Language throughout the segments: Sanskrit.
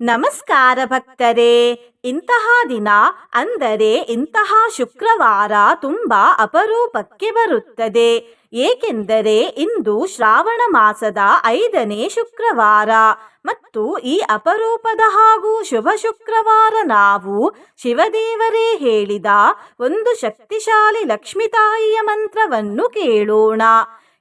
ನಮಸ್ಕಾರ ಭಕ್ತರೇ. ಇಂತಹ ದಿನ ಅಂದರೆ ಇಂತಹ ಶುಕ್ರವಾರ ತುಂಬಾ ಅಪರೂಪಕ್ಕೆ ಬರುತ್ತದೆ. ಏಕೆಂದರೆ ಇಂದು ಶ್ರಾವಣ ಮಾಸದ ಐದನೇ ಶುಕ್ರವಾರ. ಮತ್ತು ಈ ಅಪರೂಪದ ಹಾಗೂ ಶುಭ ಶುಕ್ರವಾರ ನಾವು ಶಿವದೇವರೇ ಹೇಳಿದ ಒಂದು ಶಕ್ತಿಶಾಲಿ ಲಕ್ಷ್ಮೀತಾಯಿಯ ಮಂತ್ರವನ್ನು ಕೇಳೋಣ.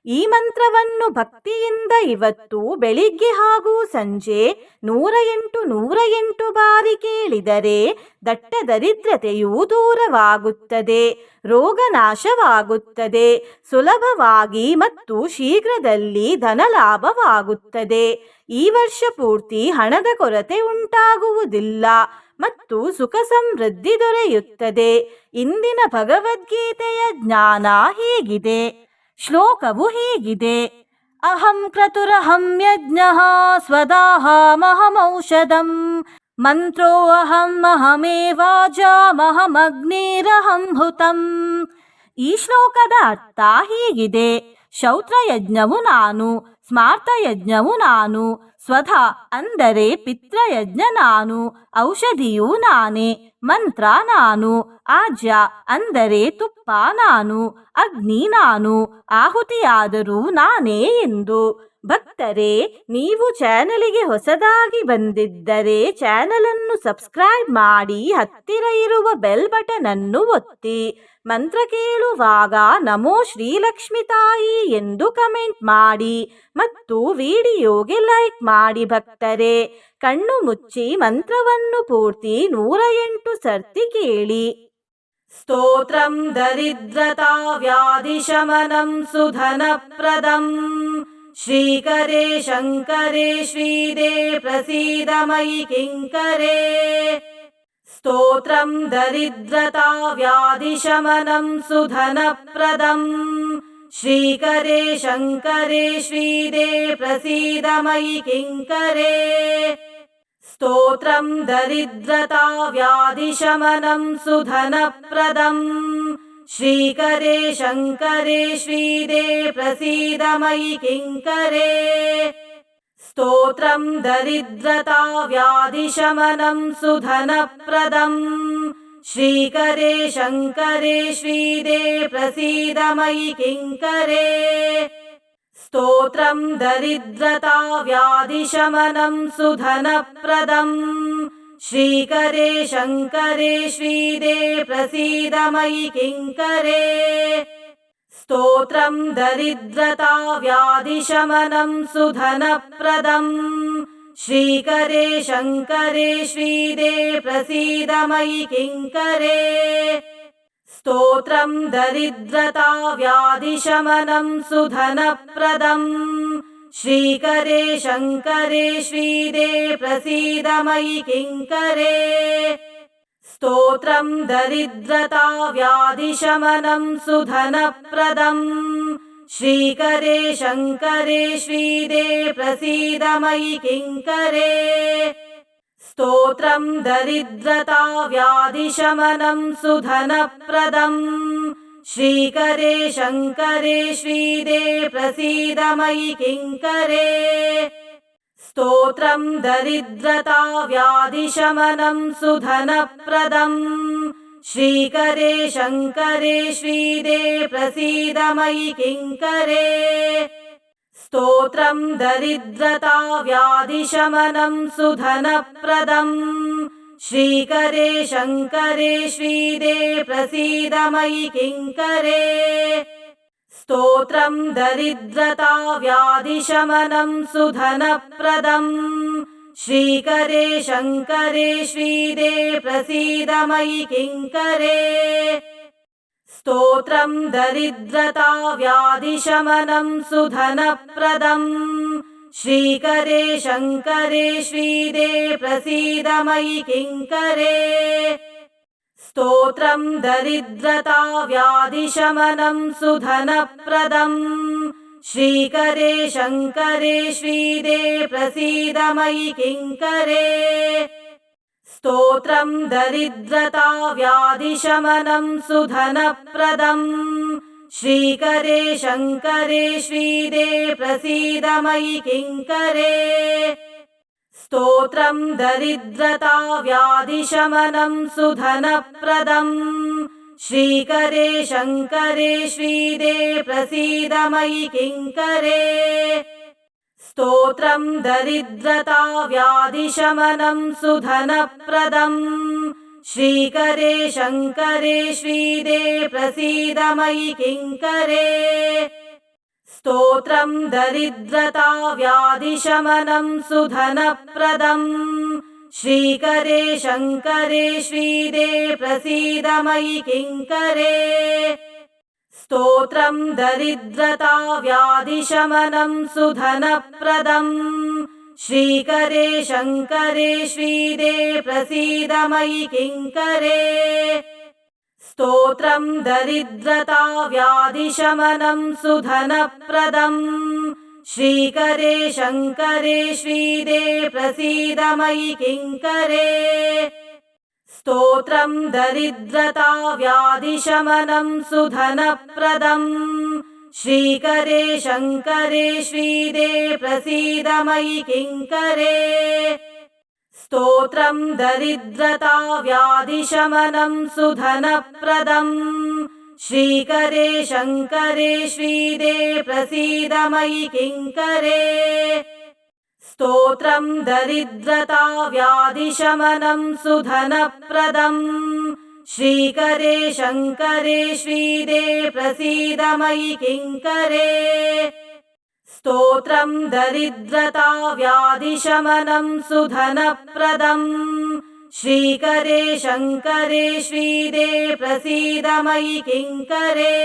ಈ ಮಂತ್ರವನ್ನು ಭಕ್ತಿಯಿಂದ ಇವತ್ತು ಬೆಳಿಗ್ಗೆ ಹಾಗೂ ಸಂಜೆ ನೂರ ಎಂಟು ನೂರ ಎಂಟು ಬಾರಿ ಕೇಳಿದರೆ ದಟ್ಟ ದರಿದ್ರತೆಯು ದೂರವಾಗುತ್ತದೆ ರೋಗ ನಾಶವಾಗುತ್ತದೆ ಸುಲಭವಾಗಿ ಮತ್ತು ಶೀಘ್ರದಲ್ಲಿ ಧನಲಾಭವಾಗುತ್ತದೆ. ಈ ವರ್ಷ ಪೂರ್ತಿ ಹಣದ ಕೊರತೆ ಉಂಟಾಗುವುದಿಲ್ಲ ಮತ್ತು ಸುಖ ಸಮೃದ್ಧಿ ದೊರೆಯುತ್ತದೆ. ಇಂದಿನ ಭಗವದ್ಗೀತೆಯ ಜ್ಞಾನ ಹೀಗಿದೆ. ಶ್ಲೋಕವು ಹೀಗಿದೆ. ಅಹಂ ಕ್ರತುರಹಂ ಯಜ್ಞ ಸ್ವದಾಹಮಹಮೌಷಧಂ. ಮಂತ್ರೋ ಅಹಂ ಅಹಮೇವಾಜಾಮಹಮಗ್ನಿರಹಂ ಹುತಂ. ಈ ಶ್ಲೋಕದ ಅರ್ಥ ಹೀಗಿದೆ. ಶೌತ್ರಯಜ್ಞವು ನಾನು ಸ್ಮಾರ್ತಯಜ್ಞವು ನಾನು ಸ್ವಧ ಅಂದರೆ ಪಿತ್ರಯಜ್ಞ ನಾನು ಔಷಧಿಯೂ ನಾನೇ, ಮಂತ್ರ ನಾನು, ಆಜ್ಯ ಅಂದರೆ ತುಪ್ಪ ನಾನು, ಅಗ್ನಿ ನಾನು, ಆಹುತಿಯಾದರೂ ನಾನೇ ಎಂದು. ಭಕ್ತರೇ, ನೀವು ಚಾನಲಿಗೆ ಹೊಸದಾಗಿ ಬಂದಿದ್ದರೆ ಚಾನಲನ್ನು ಸಬ್ಸ್ಕ್ರೈಬ್ ಮಾಡಿ, ಹತ್ತಿರ ಇರುವ ಬೆಲ್ ಬಟನ್ ಅನ್ನು ಒತ್ತಿ. ಮಂತ್ರ ಕೇಳುವಾಗ ನಮೋ ಶ್ರೀಲಕ್ಷ್ಮಿ ತಾಯಿ ಎಂದು ಕಮೆಂಟ್ ಮಾಡಿ ಮತ್ತು ವಿಡಿಯೋಗೆ ಲೈಕ್ ಮಾಡಿ ಭಕ್ತರೆ. ಕಣ್ಣು ಮುಚ್ಚಿ ಮಂತ್ರವನ್ನು ಪೂರ್ತಿ ನೂರ ಎಂಟು ಸರ್ತಿ ಕೇಳಿ. ಸ್ತೋತ್ರಂ ದರಿದ್ರತಾ ವ್ಯಾಧಿಶಮನಂ ಸುಧನಪ್ರದಂ. श्रीकरे शङ्करे श्रीदे प्रसीदमयि किङ्करे। स्तोत्रम् दरिद्रता व्याधिशमनम् सुधनप्रदम् श्रीकरे शङ्करे श्रीदे प्रसीदमयि किङ्करे। स्तोत्रम् दरिद्रता व्याधिशमनम् सुधनप्रदम्। श्रीकरे शङ्करे श्रीदे प्रसीद मयि किङ्करे स्तोत्रं दरिद्रता व्याधिशमनं सुधनप्रदम् श्रीकरे शङ्करे श्रीदे प्रसीद मयि किङ्करे स्तोत्रं दरिद्रता व्याधिशमनं सुधनप्रदम् श्रीकरे शङ्करे श्रीदे प्रसीद मयि किङ्करे। स्तोत्रं दरिद्रता व्याधिशमनं सुधनप्रदम्। श्रीकरे शङ्करे श्रीदे प्रसीद मयि किङ्करे। स्तोत्रं दरिद्रता व्याधिशमनं सुधनप्रदम् श्रीकरे शङ्करे श्रीदे प्रसीद मयि किङ्करे। स्तोत्रं दरिद्रता व्याधिशमनं सुधनप्रदम्। श्रीकरे शङ्करे श्रीदे प्रसीद मयि किङ्करे। स्तोत्रं दरिद्रता व्याधिशमनं सुधनप्रदम् श्रीकरे शङ्करे श्रीदे प्रसीद मयि किङ्करे। स्तोत्रं दरिद्रता व्याधिशमनं सुधनप्रदम् श्रीकरे शङ्करे श्रीदे प्रसीद मयि किङ्करे। स्तोत्रं दरिद्रता व्याधिशमनं सुधनप्रदम् श्रीकरे शङ्करे श्रीदे प्रसीद मयि किङ्करे। स्तोत्रं दरिद्रता व्याधिशमनं सुधनप्रदम्। श्रीकरे शङ्करे श्रीदे प्रसीद मयि किङ्करे। स्तोत्रं दरिद्रता व्याधिशमनं सुधनप्रदम् श्रीकरे शङ्करे श्रीदे प्रसीद मयि किङ्करे। स्तोत्रं दरिद्रता व्याधिशमनं सुधनप्रदम् श्रीकरे शङ्करे श्रीदे प्रसीद मयि किङ्करे। स्तोत्रं दरिद्रता व्याधिशमनं सुधनप्रदम् श्रीकरे शङ्करे श्रीदे प्रसीद मयि किङ्करे। स्तोत्रम् दरिद्रता व्याधिशमनम् सुधनप्रदम्। श्रीकरे शङ्करे श्रीदे प्रसीदमयि किङ्करे। स्तोत्रम् दरिद्रता व्याधिशमनम् सुधनप्रदम् श्रीकरे शङ्करे श्रीदे प्रसीदमयि किङ्करे। स्तोत्रम् दरिद्रता व्याधिशमनम् सुधनप्रदम् श्रीकरे शङ्करे श्रीदे प्रसीदमयि किङ्करे। स्तोत्रम् दरिद्रता व्याधिशमनम् सुधनप्रदम् श्रीकरे शङ्करे श्रीदे प्रसीदमयि किङ्करे स्तोत्रम् दरिद्रता व्याधिशमनम् सुधनप्रदम् श्रीकरे शङ्करे श्रीदे प्रसीदमयि किङ्करे स्तोत्रम् दरिद्रता व्याधिशमनम् सुधनप्रदम् श्रीकरे शङ्करे श्रीदे प्रसीदमयि किङ्करे। स्तोत्रम् दरिद्रता व्याधिशमनम् सुधनप्रदम्। श्रीकरे शङ्करे श्रीदे प्रसीदमयि किङ्करे। स्तोत्रम् दरिद्रता व्याधिशमनम् सुधनप्रदम् श्रीकरे शङ्करे श्रीदे प्रसीदमयि किङ्करे। स्तोत्रम् दरिद्रता व्याधिशमनम् सुधनप्रदम् श्रीकरे शङ्करे श्रीदे प्रसीदमयि किङ्करे।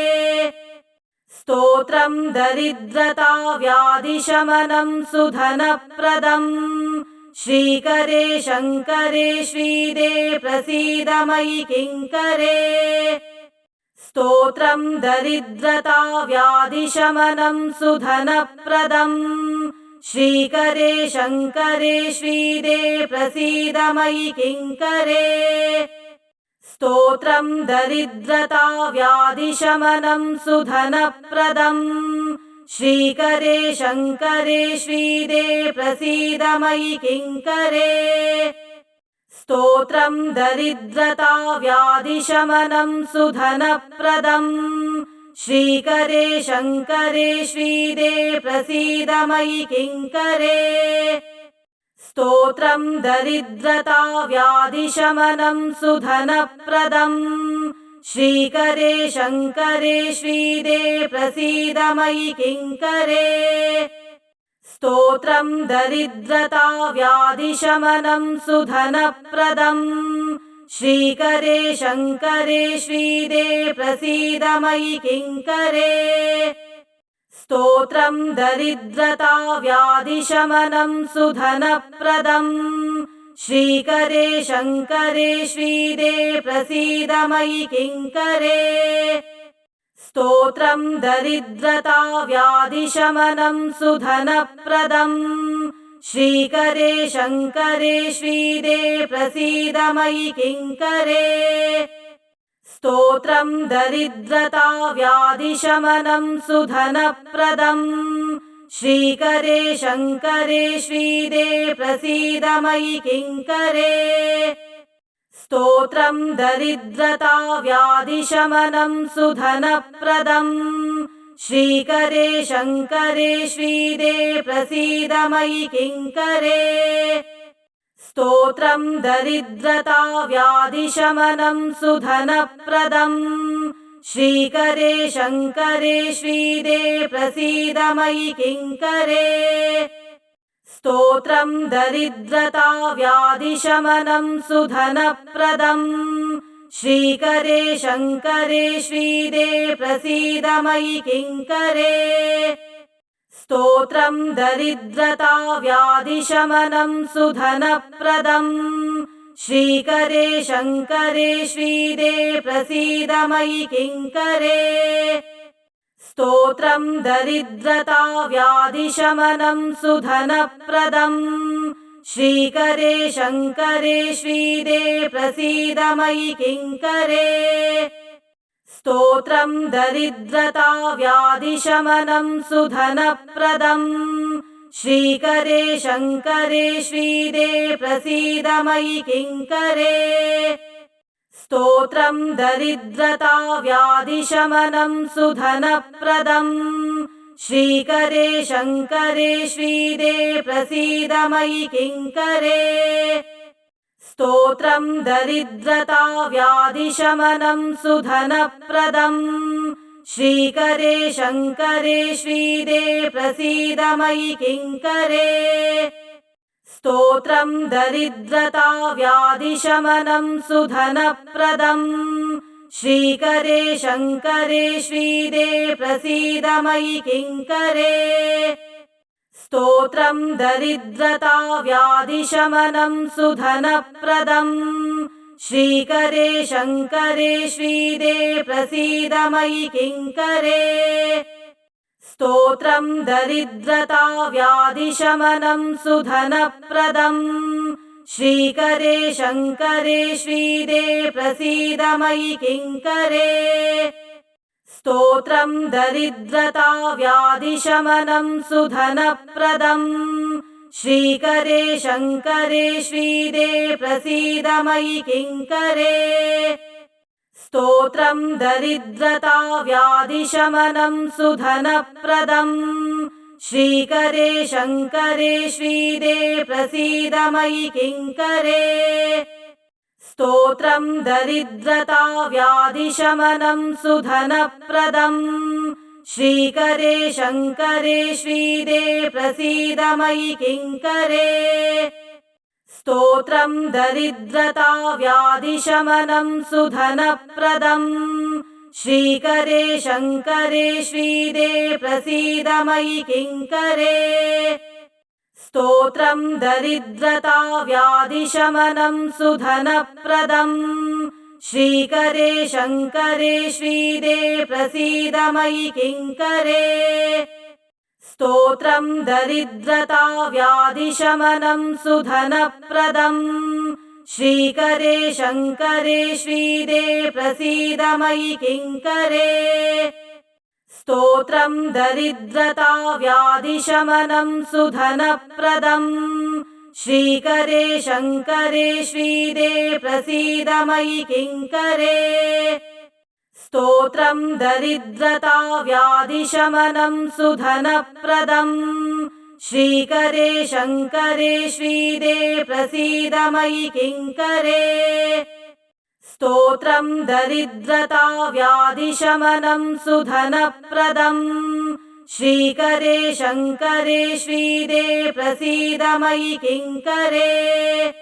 स्तोत्रम् दरिद्रता व्याधिशमनम् सुधनप्रदम् श्रीकरे शङ्करे श्रीदे प्रसीदमयि किङ्करे। स्तोत्रम् दरिद्रता व्याधिशमनम् सुधनप्रदम्। श्रीकरे शङ्करे श्रीदे प्रसीदमयि किङ्करे। स्तोत्रम् दरिद्रता व्याधिशमनम् सुधनप्रदम् श्रीकरे शङ्करे श्रीदे प्रसीदमयि किङ्करे। स्तोत्रम् दरिद्रता व्याधिशमनम् सुधनप्रदम् श्रीकरे शङ्करे श्रीदे प्रसीदमयि किङ्करे। स्तोत्रम् दरिद्रता व्याधिशमनम् सुधनप्रदम् श्रीकरे शङ्करे श्रीदे प्रसीदमयि किङ्करे। स्तोत्रम् दरिद्रता व्याधिशमनम् सुधनप्रदम् श्रीकरे शङ्करे श्रीदे प्रसीदमयि किङ्करे। स्तोत्रम् दरिद्रता व्याधिशमनम् सुधनप्रदम् श्रीकरे शङ्करे श्रीदे प्रसीदमयि किङ्करे। स्तोत्रम् दरिद्रता व्याधिशमनम् सुधनप्रदम्। श्रीकरे शङ्करे श्रीदे प्रसीदमयि किङ्करे। स्तोत्रम् दरिद्रता व्याधिशमनम् सुधनप्रदम् श्रीकरे शङ्करे श्रीदे प्रसीदमयि किङ्करे। स्तोत्रम् दरिद्रता व्याधिशमनम् सुधनप्रदम् श्रीकरे शङ्करे श्रीदे प्रसीदमयि किङ्करे। स्तोत्रम् दरिद्रता व्याधिशमनम् सुधनप्रदम् श्रीकरे शङ्करे श्रीदे प्रसीदमयि किङ्करे। स्तोत्रम् दरिद्रता व्याधिशमनम् सुधनप्रदम्। श्रीकरे शङ्करे श्रीदे प्रसीदमयि किङ्करे। स्तोत्रम् दरिद्रता व्याधिशमनम् सुधनप्रदम् श्रीकरे शङ्करे श्रीदे प्रसीदमयि किङ्करे। स्तोत्रम् दरिद्रता व्याधिशमनम् सुधनप्रदम्। श्रीकरे शङ्करे श्रीदे प्रसीदमयि किङ्करे। स्तोत्रम् दरिद्रता व्याधिशमनम् सुधनप्रदम् श्रीकरे शङ्करे श्रीदे प्रसीद मयि किङ्करे स्तोत्रम् दरिद्रता व्याधिशमनम् सुधनप्रदम् श्रीकरे शङ्करे श्रीदे प्रसीद मयि किङ्करे स्तोत्रम् दरिद्रता व्याधिशमनम् सुधनप्रदम् श्रीकरे शङ्करे श्रीदे प्रसीद मयि किङ्करे। स्तोत्रम् दरिद्रता व्याधिशमनम् सुधनप्रदम्। श्रीकरे शङ्करे श्रीदे प्रसीद मयि किङ्करे। स्तोत्रम् दरिद्रता व्याधिशमनम् सुधनप्रदम् श्रीकरे शङ्करे श्रीदे प्रसीद मयि किङ्करे। स्तोत्रम् दरिद्रता व्याधिशमनम् सुधनप्रदम् श्रीकरे शङ्करे श्रीदे प्रसीद मयि किङ्करे। स्तोत्रम् दरिद्रता व्याधिशमनम् सुधनप्रदम् श्रीकरे शङ्करे श्रीदे प्रसीद मयि किङ्करे स्तोत्रम् दरिद्रता व्याधिशमनम् सुधनप्रदम् श्रीकरे शङ्करे श्रीदे प्रसीद मयि किङ्करे स्तोत्रम् दरिद्रता व्याधिशमनम् सुधनप्रदम् श्रीकरे शङ्करे श्रीदे प्रसीद मयि किङ्करे। स्तोत्रम् दरिद्रता व्याधिशमनम् सुधनप्रदम्। श्रीकरे शङ्करे श्रीदे प्रसीद मयि किङ्करे। स्तोत्रम् दरिद्रता व्याधिशमनम् सुधनप्रदम् श्रीकरे शङ्करे श्रीदे प्रसीद मयि किङ्करे। स्तोत्रम् दरिद्रता व्याधिशमनम् सुधनप्रदम् श्रीकरे शङ्करे श्रीदे प्रसीद मयि किङ्करे। स्तोत्रम् दरिद्रता व्याधिशमनम् सुधनप्रदम् श्रीकरे शङ्करे श्रीदे प्रसीद मयि किङ्करे। स्तोत्रम् दरिद्रता व्याधिशमनम् सुधनप्रदम् श्रीकरे शङ्करे श्रीदे प्रसीद मयि किङ्करे। स्तोत्रम् दरिद्रता व्याधिशमनम् सुधनप्रदम् श्रीकरे शङ्करे श्रीदे प्रसीद मयि किङ्करे।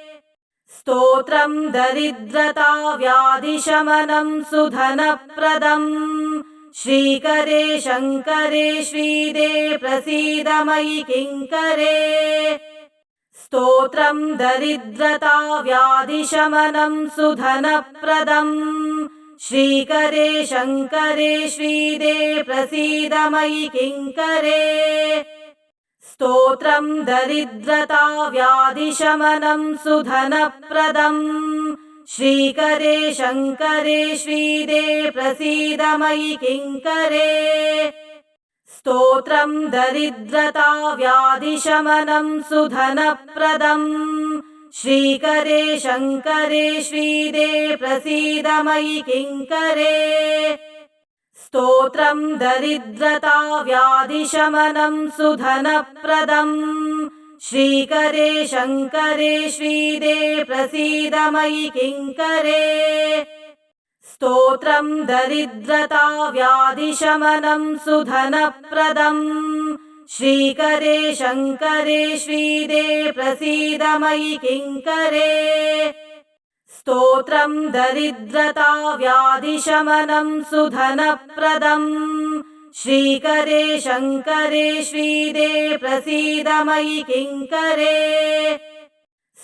स्तोत्रम् दरिद्रता व्याधिशमनम् सुधनप्रदम् श्रीकरे शङ्करे श्रीदे प्रसीद मयि किङ्करे। स्तोत्रम् दरिद्रता व्याधिशमनम् सुधनप्रदम् श्रीकरे शङ्करे श्रीदे प्रसीद मयि किङ्करे। स्तोत्रम् दरिद्रता व्याधिशमनम् सुधनप्रदम् श्रीकरे शङ्करे श्रीदे प्रसीद मयि किङ्करे। स्तोत्रम् दरिद्रता व्याधिशमनम् सुधनप्रदम् श्रीकरे शङ्करे श्रीदे प्रसीद मयि किङ्करे। स्तोत्रम् दरिद्रता व्याधिशमनम् सुधनप्रदम्। श्रीकरे शङ्करे श्रीदे प्रसीद मयि किङ्करे। स्तोत्रम् दरिद्रता व्याधिशमनम् सुधनप्रदम् श्रीकरे शङ्करे श्रीदे प्रसीद मयि किङ्करे। स्तोत्रम् दरिद्रता व्याधिशमनम् सुधनप्रदम्। श्रीकरे शङ्करे श्रीदे प्रसीद मयि किङ्करे।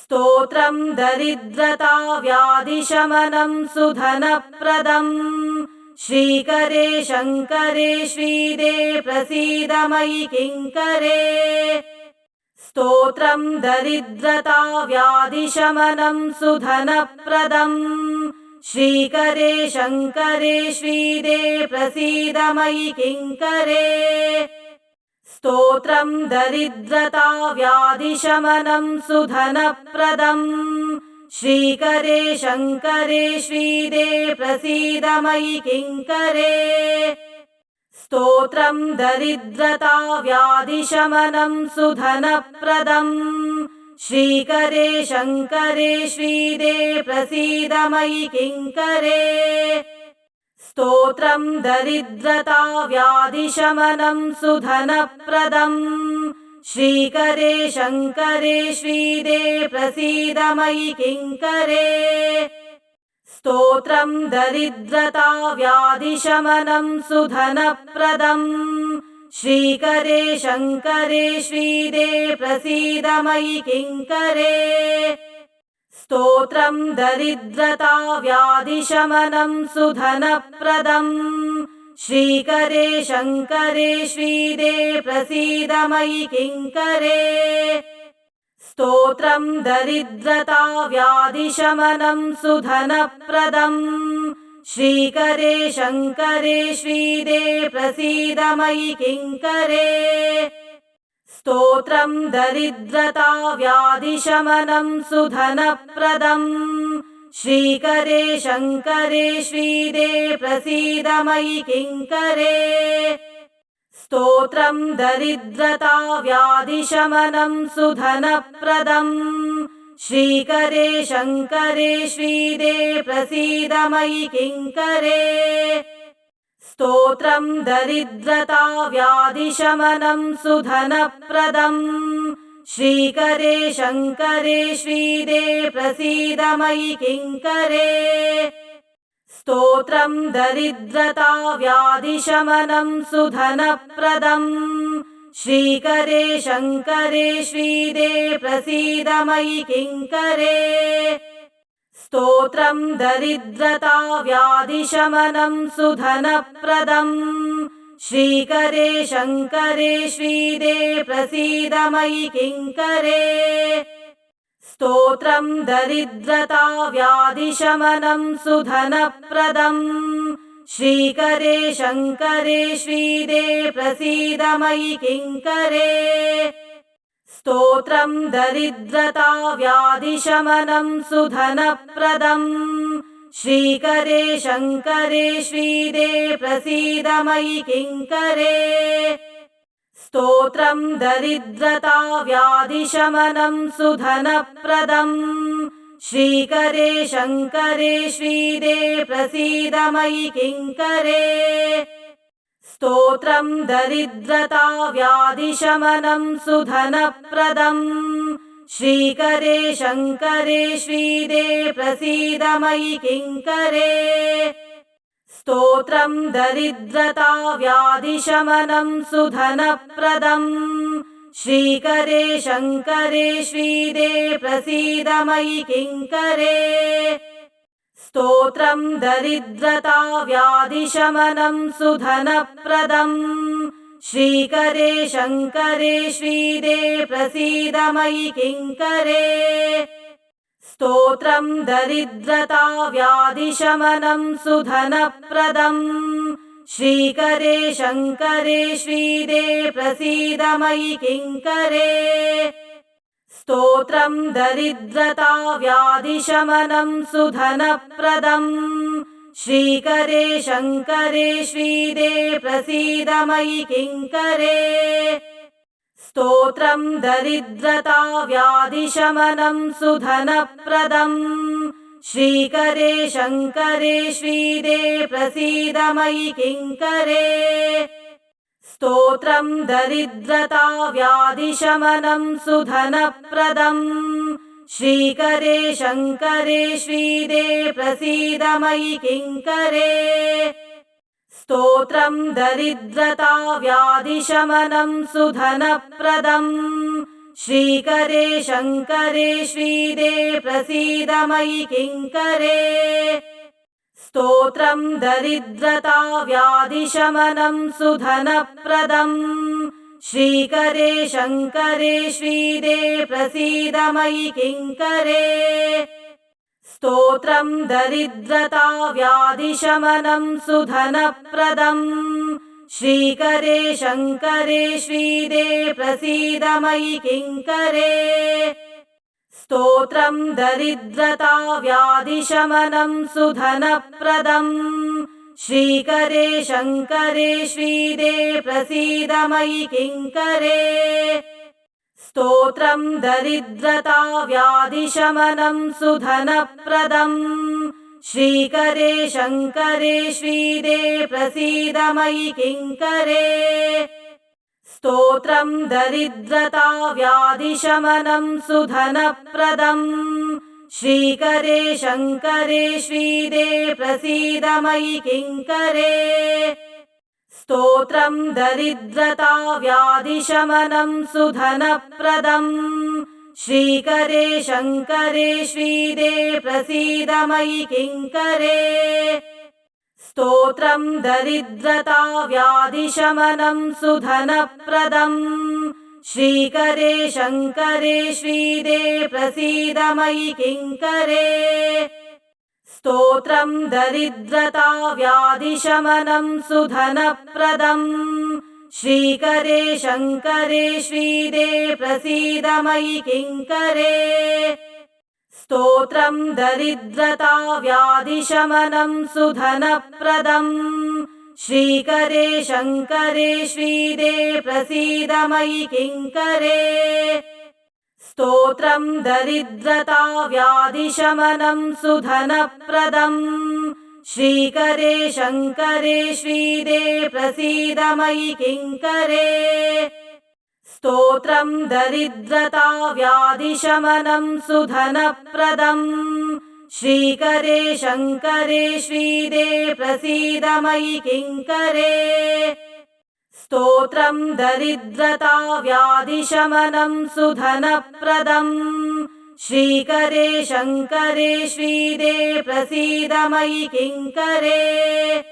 स्तोत्रम् दरिद्रता व्याधिशमनम् सुधनप्रदम् श्रीकरे शङ्करे श्रीदे प्रसीद मयि किङ्करे। स्तोत्रम् दरिद्रता व्याधिशमनम् सुधनप्रदम् श्रीकरे शङ्करे श्रीदे प्रसीद मयि किङ्करे। स्तोत्रम् दरिद्रता व्याधिशमनम् सुधनप्रदम् श्रीकरे शङ्करे श्रीदे प्रसीदमयि किङ्करे। स्तोत्रम् दरिद्रता व्याधिशमनम् सुधनप्रदम् श्रीकरे शङ्करे श्रीदे प्रसीदमयि किङ्करे। स्तोत्रम् दरिद्रता व्याधिशमनम् सुधनप्रदम् श्रीकरे शङ्करे श्रीदे प्रसीदमयि किङ्करे। स्तोत्रम् दरिद्रता व्याधिशमनम् सुधनप्रदम् श्रीकरे शङ्करे श्रीदे प्रसीदमयि किङ्करे। स्तोत्रम् दरिद्रता व्याधिशमनम् सुधनप्रदम् श्रीकरे शङ्करे श्रीदे प्रसीदमयि किङ्करे। स्तोत्रम् दरिद्रता व्याधिशमनम् सुधनप्रदम्। श्रीकरे शङ्करे श्रीदे प्रसीदमयि किङ्करे। स्तोत्रम् दरिद्रता व्याधिशमनम् सुधनप्रदम् श्रीकरे शङ्करे श्रीदे प्रसीदमयि किङ्करे। स्तोत्रम् दरिद्रता व्याधिशमनम् सुधनप्रदम्। श्रीकरे शङ्करे श्रीदे प्रसीदमयि किङ्करे। स्तोत्रम् दरिद्रता व्याधिशमनम् सुधनप्रदम् श्रीकरे शङ्करे श्रीदे प्रसीदमयि किङ्करे स्तोत्रम् दरिद्रता व्याधिशमनम् सुधनप्रदम् श्रीकरे शङ्करे श्रीदे प्रसीदमयि किङ्करे स्तोत्रम् दरिद्रता व्याधिशमनम् सुधनप्रदम् श्रीकरे शङ्करे श्रीदे प्रसीदमयि किङ्करे। स्तोत्रम् दरिद्रता व्याधिशमनम् सुधनप्रदम्। श्रीकरे शङ्करे श्रीदे प्रसीदमयि किङ्करे। स्तोत्रम् दरिद्रता व्याधिशमनम् सुधनप्रदम् श्रीकरे शङ्करे श्रीदे प्रसीदमयि किङ्करे। स्तोत्रम् दरिद्रता व्याधिशमनम् सुधनप्रदम् श्रीकरे शङ्करे श्रीदे प्रसीदमयि किङ्करे। स्तोत्रम् दरिद्रता व्याधिशमनम् सुधनप्रदम् श्रीकरे शङ्करे श्रीदे प्रसीदमयि किङ्करे। स्तोत्रम् दरिद्रता व्याधिशमनम् सुधनप्रदम् श्रीकरे शङ्करे श्रीदे प्रसीदमयि किङ्करे। स्तोत्रम् दरिद्रता व्याधिशमनम् सुधनप्रदम् श्रीकरे शङ्करे श्रीदे प्रसीदमयि किङ्करे। स्तोत्रम् दरिद्रता व्याधिशमनम् सुधनप्रदम्। श्रीकरे शङ्करे श्रीदे प्रसीदमयि किङ्करे। स्तोत्रम् दरिद्रता व्याधिशमनम् सुधनप्रदम् श्रीकरे शङ्करे श्रीदे प्रसीदमयि किङ्करे। स्तोत्रम् दरिद्रता व्याधिशमनम् सुधनप्रदम् श्रीकरे शङ्करे श्रीदे प्रसीदमयि किङ्करे। स्तोत्रम् दरिद्रता व्याधिशमनम् सुधनप्रदम् श्रीकरे शङ्करे श्रीदे प्रसीदमयि किङ्करे। स्तोत्रम् दरिद्रता व्याधिशमनम् सुधनप्रदम्। श्रीकरे शङ्करे श्रीदे प्रसीदमयि किङ्करे। स्तोत्रम् दरिद्रता व्याधिशमनम् सुधनप्रदम् श्रीकरे शङ्करे श्रीदे प्रसीदमयि किङ्करे। स्तोत्रम् दरिद्रता व्याधिशमनम् सुधनप्रदम् श्रीकरे शङ्करे श्रीदे प्रसीद मयि किङ्करे। स्तोत्रम् दरिद्रता व्याधिशमनम् सुधनप्रदम् श्रीकरे शङ्करे श्रीदे प्रसीद मयि किङ्करे। स्तोत्रम् दरिद्रता व्याधिशमनम् सुधनप्रदम् श्रीकरे शङ्करे श्रीदे प्रसीद मयि किङ्करे। स्तोत्रम् दरिद्रता व्याधिशमनम् सुधनप्रदम् श्रीकरे शङ्करे श्रीदे प्रसीद मयि किङ्करे। स्तोत्रम् दरिद्रता व्याधिशमनम् सुधनप्रदम्। श्रीकरे शङ्करे श्रीदे प्रसीद मयि किङ्करे। स्तोत्रम् दरिद्रता व्याधिशमनम् सुधनप्रदम् श्रीकरे शङ्करे श्रीदे प्रसीद मयि किङ्करे। स्तोत्रम् दरिद्रता व्याधिशमनम् सुधनप्रदम् श्रीकरे शङ्करे श्रीदे प्रसीद मयि किङ्करे। स्तोत्रम् दरिद्रता व्याधिशमनम् सुधनप्रदम् श्रीकरे शङ्करे श्रीदे प्रसीद मयि किङ्करे स्तोत्रम् दरिद्रता व्याधिशमनम् सुधनप्रदम्। श्रीकरे शङ्करे श्रीदे प्रसीद मयि किङ्करे स्तोत्रम् दरिद्रता व्याधिशमनम् सुधनप्रदम् श्रीकरे शङ्करे श्रीदे प्रसीद मयि किङ्करे। स्तोत्रम् दरिद्रता व्याधिशमनम् सुधनप्रदम्। श्रीकरे शङ्करे श्रीदे प्रसीद मयि किङ्करे।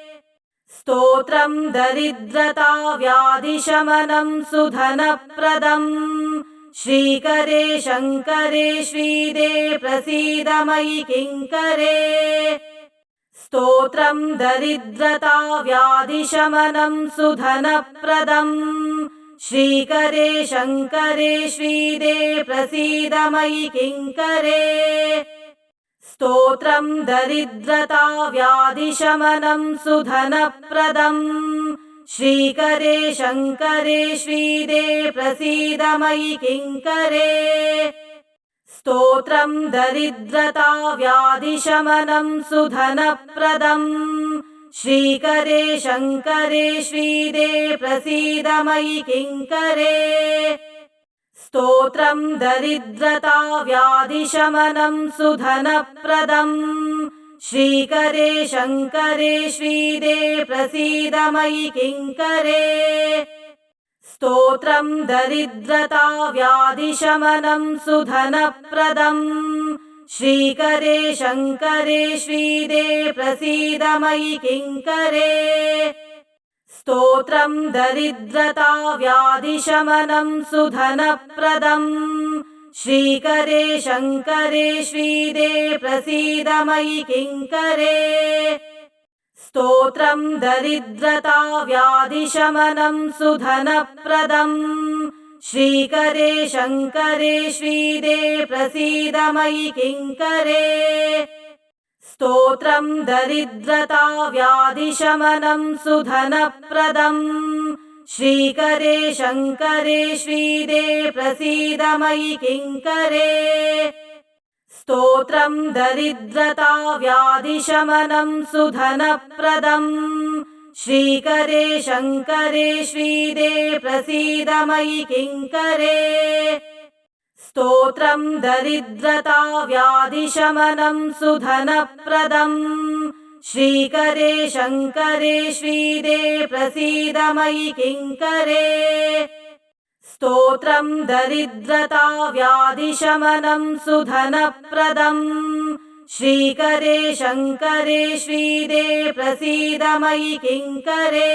स्तोत्रम् दरिद्रता व्याधिशमनम् सुधनप्रदम् श्रीकरे शङ्करे श्रीदे प्रसीद मयि किङ्करे। स्तोत्रम् दरिद्रता व्याधिशमनम् सुधनप्रदम् श्रीकरे शङ्करे श्रीदे प्रसीद मयि किङ्करे। स्तोत्रम् दरिद्रता व्याधिशमनम् सुधनप्रदम् श्रीकरे शङ्करे श्रीदे प्रसीद मयि किङ्करे। स्तोत्रम् दरिद्रता व्याधिशमनम् सुधनप्रदम्। श्रीकरे शङ्करे श्रीदे प्रसीद मयि किङ्करे। स्तोत्रम् दरिद्रता व्याधिशमनम् सुधनप्रदम् श्रीकरे शङ्करे श्रीदे प्रसीद मयि किङ्करे। स्तोत्रम् दरिद्रता व्याधिशमनम् सुधनप्रदम् श्रीकरे शङ्करे श्रीदे प्रसीद मयि किङ्करे। स्तोत्रम् दरिद्रता व्याधिशमनम् सुधनप्रदम् श्रीकरे शङ्करे श्रीदे प्रसीद मयि किङ्करे स्तोत्रम् दरिद्रता व्याधिशमनम् सुधनप्रदम् श्रीकरे शङ्करे श्रीदे प्रसीद मयि किङ्करे स्तोत्रम् दरिद्रता व्याधिशमनम् सुधनप्रदम् श्रीकरे शङ्करे श्रीदे प्रसीद मयि किङ्करे। स्तोत्रम् दरिद्रता व्याधिशमनम् सुधनप्रदम्। श्रीकरे शङ्करे श्रीदे प्रसीद मयि किङ्करे। स्तोत्रम् दरिद्रता व्याधिशमनम् सुधनप्रदम् श्रीकरे शङ्करे श्रीदे प्रसीद मयि किङ्करे। स्तोत्रम् दरिद्रता व्याधिशमनम् सुधनप्रदम् श्रीकरे शङ्करे श्रीदे प्रसीद मयि किङ्करे